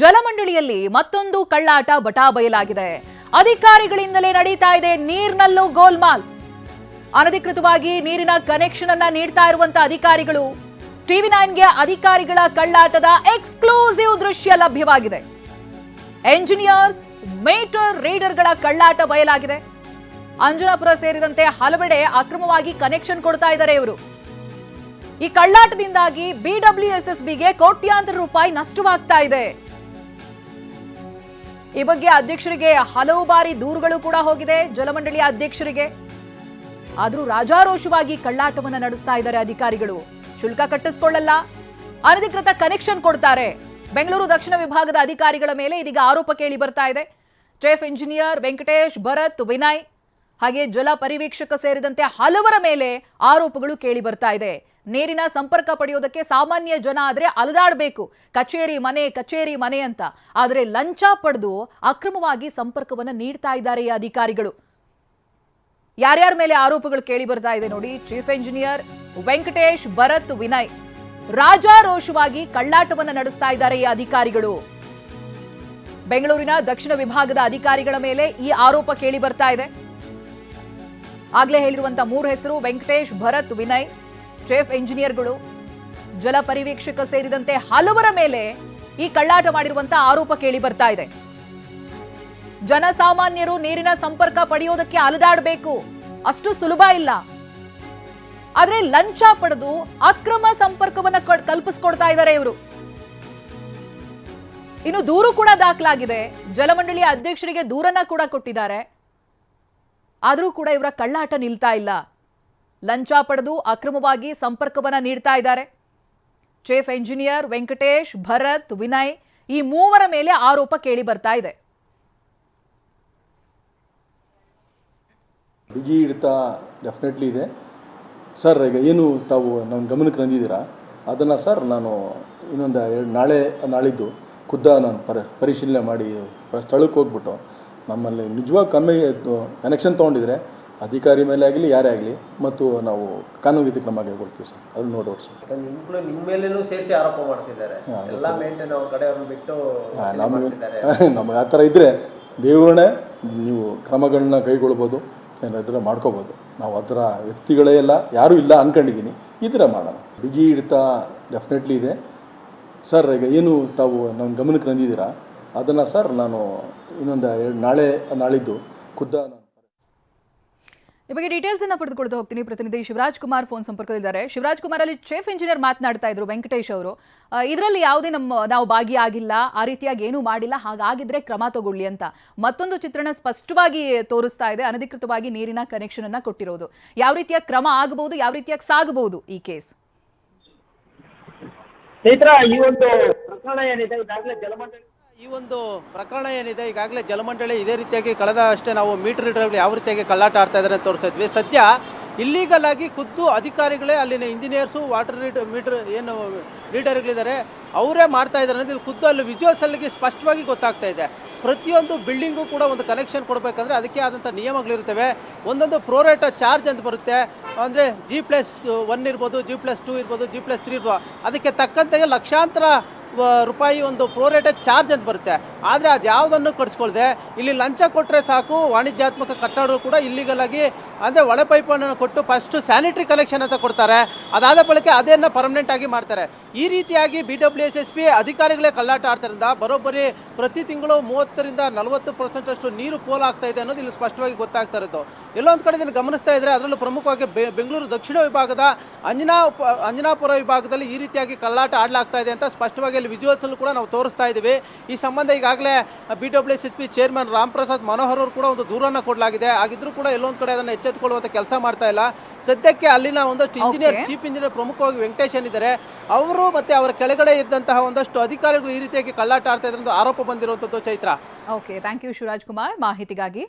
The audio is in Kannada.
ಜಲಮಂಡಳಿಯಲ್ಲಿ ಮತ್ತೊಂದು ಕಳ್ಳಾಟ ಬಟಾಬಯಲಾಗಿದೆ ಅಧಿಕಾರಿಗಳಿಂದಲೇ ನಡೀತಾ ಇದೆ ನೀರಿನಲ್ಲೂ ಗೋಲ್ಮಾಲ್. ಅನಧಿಕೃತವಾಗಿ ನೀರಿನ ಕನೆಕ್ಷನ್ ಅನ್ನ ನೀಡ್ತಾ ಇರುವಂತ ಅಧಿಕಾರಿಗಳು, ಟಿವಿ ನೈನ್ಗೆ ಅಧಿಕಾರಿಗಳ ಕಳ್ಳಾಟದ ಎಕ್ಸ್ಕ್ಲೂಸಿವ್ ದೃಶ್ಯ ಲಭ್ಯವಾಗಿದೆ. ಎಂಜಿನಿಯರ್ಸ್, ಮೀಟರ್ ರೀಡರ್ಗಳ ಕಳ್ಳಾಟ ಬಯಲಾಗಿದೆ. ಅಂಜನಾಪುರ ಸೇರಿದಂತೆ ಹಲವೆಡೆ ಅಕ್ರಮವಾಗಿ ಕನೆಕ್ಷನ್ ಕೊಡ್ತಾ ಇದ್ದಾರೆ ಇವರು. ಈ ಕಳ್ಳಾಟದಿಂದಾಗಿ ಬಿಡಬ್ಲ್ಯೂಎಸ್ಎಸ್ಬಿಗೆ ಕೋಟ್ಯಾಂತರ ರೂಪಾಯಿ ನಷ್ಟವಾಗ್ತಾ ಇದೆ. ಈ ಬಗ್ಗೆ ಅಧ್ಯಕ್ಷರಿಗೆ ಹಲವು ಬಾರಿ ದೂರುಗಳು ಕೂಡ ಹೋಗಿದೆ. ಜಲಮಂಡಳಿಯ ಅಧ್ಯಕ್ಷರಿಗೆ ಆದರೂ ರಾಜಾರೋಷವಾಗಿ ಕಳ್ಳಾಟವನ್ನು ನಡೆಸ್ತಾ ಇದ್ದಾರೆ ಅಧಿಕಾರಿಗಳು. ಶುಲ್ಕ ಕಟ್ಟಿಸ್ಕೊಳ್ಳಲ್ಲ. ಅನಧಿಕೃತ ಕನೆಕ್ಷನ್ ಕೊಡ್ತಾರೆ. ಬೆಂಗಳೂರು ದಕ್ಷಿಣ ವಿಭಾಗದ ಅಧಿಕಾರಿಗಳ ಮೇಲೆ ಇದೀಗ ಆರೋಪ ಕೇಳಿ ಬರ್ತಾ ಇದೆ. ಚೀಫ್ ಇಂಜಿನಿಯರ್ ವೆಂಕಟೇಶ್, ಭರತ್, ವಿನಯ್ ಹಾಗೆ ಜಲ ಪರಿವೀಕ್ಷಕ ಸೇರಿದಂತೆ ಹಲವರ ಮೇಲೆ ಆರೋಪಗಳು ಕೇಳಿ ಬರ್ತಾ ಇದೆ. ನೀರಿನ ಸಂಪರ್ಕ ಪಡೆಯೋದಕ್ಕೆ ಸಾಮಾನ್ಯ ಜನ ಆದ್ರೆ ಅಲದಾಡಬೇಕು. ಕಚೇರಿ ಮನೆ ಕಚೇರಿ ಮನೆ ಅಂತ. ಆದರೆ ಲಂಚ ಪಡೆದು ಅಕ್ರಮವಾಗಿ ಸಂಪರ್ಕವನ್ನ ನೀಡ್ತಾ ಇದ್ದಾರೆ ಈ ಅಧಿಕಾರಿಗಳು. ಯಾರ್ಯಾರ ಮೇಲೆ ಆರೋಪಗಳು ಕೇಳಿ ಬರ್ತಾ ಇದೆ ನೋಡಿ. Chief engineer Venkatesh Bharath Vinay. ರಾಜಾರೋಷವಾಗಿ ಕಳ್ಳಾಟವನ್ನ ನಡೆಸ್ತಾ ಇದ್ದಾರೆ ಈ ಅಧಿಕಾರಿಗಳು. ಬೆಂಗಳೂರಿನ ದಕ್ಷಿಣ ವಿಭಾಗದ ಅಧಿಕಾರಿಗಳ ಮೇಲೆ ಈ ಆರೋಪ ಕೇಳಿ ಬರ್ತಾ ಇದೆ. ಆಗ್ಲೇ ಹೇಳಿರುವಂತಹ ಮೂರು ಹೆಸರು ವೆಂಕಟೇಶ್ ಭರತ್ ವಿನಯ್. ಚೀಫ್ ಇಂಜಿನಿಯರ್ಗಳು ಜಲ ಪರಿವೀಕ್ಷಕ ಸೇರಿದಂತೆ ಹಲವರ ಮೇಲೆ ಈ ಕಳ್ಳಾಟ ಮಾಡಿರುವಂತಹ ಆರೋಪ ಕೇಳಿ ಬರ್ತಾ ಇದೆ. ಜನಸಾಮಾನ್ಯರು ನೀರಿನ ಸಂಪರ್ಕ ಪಡೆಯೋದಕ್ಕೆ ಅಲದಾಡಬೇಕು. ಅಷ್ಟು ಸುಲಭ ಇಲ್ಲ. ಆದ್ರೆ ಲಂಚ ಪಡೆದು ಅಕ್ರಮ ಸಂಪರ್ಕವನ್ನ ಕಲ್ಪಿಸ್ಕೊಡ್ತಾ ಇದ್ದಾರೆ ಇವರು. ಇನ್ನು ದೂರು ಕೂಡ ದಾಖಲಾಗಿದೆ. ಜಲಮಂಡಳಿಯ ಅಧ್ಯಕ್ಷರಿಗೆ ದೂರನ್ನ ಕೂಡ ಕೊಟ್ಟಿದ್ದಾರೆ. ಆದರೂ ಕೂಡ ಇವರ ಕಳ್ಳಾಟ ನಿಲ್ತಾ ಇಲ್ಲ. ಲಂಚ ಪಡೆದು ಅಕ್ರಮವಾಗಿ ಸಂಪರ್ಕವನ್ನ ನೀಡ್ತಾ ಇದ್ದಾರೆ. ಚೀಫ್ ಎಂಜಿನಿಯರ್ ವೆಂಕಟೇಶ್, ಭರತ್, ವಿನಯ್ ಈ ಮೂವರ ಮೇಲೆ ಆರೋಪ ಕೇಳಿ ಬರ್ತಾ ಇದೆ. ಬಿಗಿ ಹಿಡಿತ ಡೆಫಿನೆಟ್ಲಿ ಇದೆ. ಸರ್ ಈಗ ಏನು ತಾವು ನನ್ನ ಗಮನಕ್ಕೆ ತಂದಿದ್ದೀರಾ? ಅದನ್ನು ಸರ್ ನಾನು ಇನ್ನೊಂದು ಎರಡು ನಾಳೆ, ನಾಳಿದ್ದು ಖುದ್ದ ನಾನು ಪರ, ಪರಿಶೀಲನೆ ಮಾಡಿ ಸ್ಥಳಕ್ಕೆ ಹೋಗ್ಬಿಟ್ಟು ನಮ್ಮಲ್ಲಿ ನಿಜವಾಗಿ ಕಮ್ಮಿ ಕನೆಕ್ಷನ್ ತೊಗೊಂಡಿದ್ರೆ ಅಧಿಕಾರಿ ಮೇಲೆ ಆಗಲಿ ಯಾರೇ ಆಗಲಿ ಮತ್ತು ನಾವು ಕಾನೂನು ರೀತಿ ಕ್ರಮ ಕೈಗೊಳ್ತೀವಿ ಸರ್. ಅದನ್ನು ನೋಡೋರು ಸರ್ ನಿಮ್ಗಳು ನಿಮ್ಮ ಮೇಲೇನೂ ಸೇರಿಸಿ ಆರೋಪ ಮಾಡ್ತಿದ್ದಾರೆ. ಎಲ್ಲ ಮೇಂಟೈನ್ ಅವ್ರ ಬಿಟ್ಟು ನಮಗೆ ನಮಗೆ ಆ ಥರ ಇದ್ದರೆ ದೇವರನ್ನೇ ನೀವು ಕ್ರಮಗಳನ್ನ ಕೈಗೊಳ್ಬೋದು ಏನಾದರೂ ಮಾಡ್ಕೋಬೋದು. ನಾವು ಅದರ ವ್ಯಕ್ತಿಗಳೇ ಎಲ್ಲ ಯಾರೂ ಇಲ್ಲ ಅಂದ್ಕೊಂಡಿದ್ದೀನಿ ಈ ಥರ ಮಾಡೋಣ. ಬಿಗಿ ಹಿಡಿತ ಡೆಫಿನೆಟ್ಲಿ ಇದೆ. ಸರ್ ಈಗ ಏನು ತಾವು ನನ್ನ ಗಮನಕ್ಕೆ ತಂದಿದ್ದೀರಾ? ಅದನ್ನು ಸರ್ ನಾನು ಇನ್ನೊಂದು ಎರಡು ನಾಳೆ ನಾಳಿದ್ದು ಖುದ್ದ ಈ ಬಗ್ಗೆ ಡೀಟೇಲ್ಸ್ ಅನ್ನ ಪಡೆದುಕೊಳ್ತಾ ಹೋಗ್ತೀನಿ ಪ್ರತಿನಿಧಿ ಶಿವರಾಜ್ ಕುಮಾರ್ ಫೋನ್ ಸಂಪರ್ಕದಲ್ಲಿದ್ದಾರೆ. ಶಿವರಾಜ್ ಕುಮಾರ್ ಅಲ್ಲಿ ಚೀಫ್ ಇಂಜಿನಿಯರ್ ಮಾತನಾಡ್ತಾ ಇದ್ರು ವೆಂಕಟೇಶ್ ಅವರು. ಇದರಲ್ಲಿ ಯಾವುದೇ ನಮ್ಮ, ನಾವು ಭಾಗಿಯಾಗಿಲ್ಲ ಆ ರೀತಿಯಾಗಿ ಏನೂ ಮಾಡಿಲ್ಲ, ಹಾಗಾಗಿದ್ರೆ ಕ್ರಮ ತಗೊಳ್ಳಿ ಅಂತ ಮತ್ತೊಂದು ಚಿತ್ರಣ ಸ್ಪಷ್ಟವಾಗಿ ತೋರಿಸ್ತಾ ಇದೆ. ಅನಧಿಕೃತವಾಗಿ ನೀರಿನ ಕನೆಕ್ಷನ್ ಅನ್ನ ಕೊಟ್ಟಿರೋದು. ಯಾವ ರೀತಿಯ ಕ್ರಮ ಆಗಬಹುದು, ಯಾವ ರೀತಿಯಾಗಿ ಸಾಗಬಹುದು ಈ ಕೇಸ್ ಈ ಒಂದು ಪ್ರಕರಣ ಏನಿದೆ, ಈಗಾಗಲೇ ಜಲಮಂಡಳಿ ಈ ಒಂದು ಪ್ರಕರಣ ಏನಿದೆ, ಈಗಾಗಲೇ ಜಲಮಂಡಳಿ ಇದೇ ರೀತಿಯಾಗಿ ಕಳೆದ ಅಷ್ಟೇ ನಾವು ಮೀಟರ್ ರೀಡರ್ಗಳು ಯಾವ ರೀತಿಯಾಗಿ ಕಳ್ಳಾಟ ಆಡ್ತಾ ಇದ್ದಾರೆ ತೋರಿಸ್ತಾ ಇದ್ವಿ ಸದ್ಯ ಇಲ್ಲೀಗಲ್ ಆಗಿ ಖುದ್ದು ಅಧಿಕಾರಿಗಳೇ ಅಲ್ಲಿನ ಇಂಜಿನಿಯರ್ಸು ವಾಟರ್ ರೀಡ್ ಮೀಟರ್ ಏನು ರೀಡರ್ಗಳಿದ್ದಾರೆ ಅವರೇ ಮಾಡ್ತಾ ಇದ್ದಾರೆ ಅನ್ನೋದು ಇಲ್ಲಿ ಖುದ್ದು. ಅಲ್ಲಿ ವಿಜುವಲ್ಸ್ ಅಲ್ಲಿ ಸ್ಪಷ್ಟವಾಗಿ ಗೊತ್ತಾಗ್ತಾ ಇದೆ. ಪ್ರತಿಯೊಂದು ಬಿಲ್ಡಿಂಗು ಕೂಡ ಒಂದು ಕನೆಕ್ಷನ್ ಕೊಡಬೇಕಂದ್ರೆ ಅದಕ್ಕೆ ಆದಂಥ ನಿಯಮಗಳಿರ್ತವೆ ಒಂದೊಂದು ಪ್ರೋರೇಟ ಚಾರ್ಜ್ ಅಂತ ಬರುತ್ತೆ. ಅಂದರೆ ಜಿ ಪ್ಲಸ್ ಒನ್ ಇರ್ಬೋದು ಜಿ ಪ್ಲಸ್ ಟೂ ಇರ್ಬೋದು ಜಿ ಪ್ಲಸ್ ತ್ರೀ ಇರ್ಬೋದು. ಅದಕ್ಕೆ ತಕ್ಕಂತೆ ಲಕ್ಷಾಂತರ ರೂಪಾಯಿ ಒಂದು ಪ್ರೋರೇಟೆಡ್ ಚಾರ್ಜ್ ಅಂತ ಬರುತ್ತೆ ಆದರೆ ಅದು ಯಾವುದನ್ನು ಕಟ್ಸ್ಕೊಳ್ದೆ ಇಲ್ಲಿ ಲಂಚ ಕೊಟ್ಟರೆ ಸಾಕು, ವಾಣಿಜ್ಯಾತ್ಮಕ ಕಟ್ಟಡಗಳು ಕೂಡ ಇಲ್ಲಿಗಲ್ ಆಗಿ, ಅಂದರೆ ಒಳ ಪೈಪನ್ನು ಕೊಟ್ಟು ಫಸ್ಟು ಸ್ಯಾನಿಟರಿ ಕಲೆಕ್ಷನ್ ಅಂತ ಕೊಡ್ತಾರೆ. ಅದಾದ ಬಳಿಕ ಅದನ್ನು ಪರ್ಮನೆಂಟ್ ಆಗಿ ಮಾಡ್ತಾರೆ. ಈ ರೀತಿಯಾಗಿ B W S S P ಅಧಿಕಾರಿಗಳೇ ಕಳ್ಳಾಟ ಆಡ್ತಾರಿಂದ ಬರೋಬ್ಬರಿ ಪ್ರತಿ ತಿಂಗಳು ಮೂವತ್ತರಿಂದ ನಲವತ್ತು ಪರ್ಸೆಂಟಷ್ಟು ನೀರು ಪೋಲ್ ಆಗ್ತಾ ಇದೆ ಅನ್ನೋದು ಇಲ್ಲಿ ಸ್ಪಷ್ಟವಾಗಿ ಗೊತ್ತಾಗ್ತಾ ಇರೋದು. ಎಲ್ಲೊಂದು ಕಡೆ ಇದನ್ನು ಗಮನಿಸ್ತಾ ಇದ್ರೆ ಅದರಲ್ಲೂ ಪ್ರಮುಖವಾಗಿ ಬೆಂಗಳೂರು ದಕ್ಷಿಣ ವಿಭಾಗದ ಅಂಜನಾ, ಅಂಜನಾಪುರ ವಿಭಾಗದಲ್ಲಿ ಈ ರೀತಿಯಾಗಿ ಕಳ್ಳಾಟ ಆಡಲಾಗ್ತಾ ಇದೆ ಅಂತ ಸ್ಪಷ್ಟವಾಗಿ ಅಲ್ಲಿ ವಿಜುವಲ್ಸಲ್ಲೂ ಕೂಡ ನಾವು ತೋರಿಸ್ತಾ ಇದ್ದೀವಿ ಈ ಸಂಬಂಧ ಈಗಾಗಲೇ B W S S P chairman Ram Prasad Manohar ಅವರು ಕೂಡ ಒಂದು ದೂರನ್ನು ಕೊಡಲಾಗಿದೆ. ಆಗಿದ್ರೂ ಕೂಡ ಎಲ್ಲೊಂದು ಕಡೆ ಅದನ್ನು ಎಚ್ಚೆತ್ತುಕೊಳ್ಳುವಂಥ ಕೆಲಸ ಮಾಡ್ತಾ ಇಲ್ಲ. ಸದ್ಯಕ್ಕೆ ಅಲ್ಲಿನ ಒಂದಷ್ಟು ಇಂಜಿನಿಯರ್. ಚೀಫ್ ಇಂಜಿನಿಯರ್ ಪ್ರಮುಖವಾಗಿ ವೆಂಕಟೇಶ್ ಏನಿದ್ದಾರೆ ಅವರು ಮತ್ತೆ ಅವರ ಕೆಳಗಡೆ ಇದ್ದಂತಹ ಒಂದಷ್ಟು ಅಧಿಕಾರಿಗಳು ಈ ರೀತಿಯಾಗಿ ಕಳ್ಳಾಟ ಆಡ್ತಾ ಇದ್ದಾರೆ ಅಂತ ಆರೋಪ ಬಂದಿರುವಂಥದ್ದು Chaitra. Okay thank you Shivaraj Kumar. ಮಾಹಿತಿಗಾಗಿ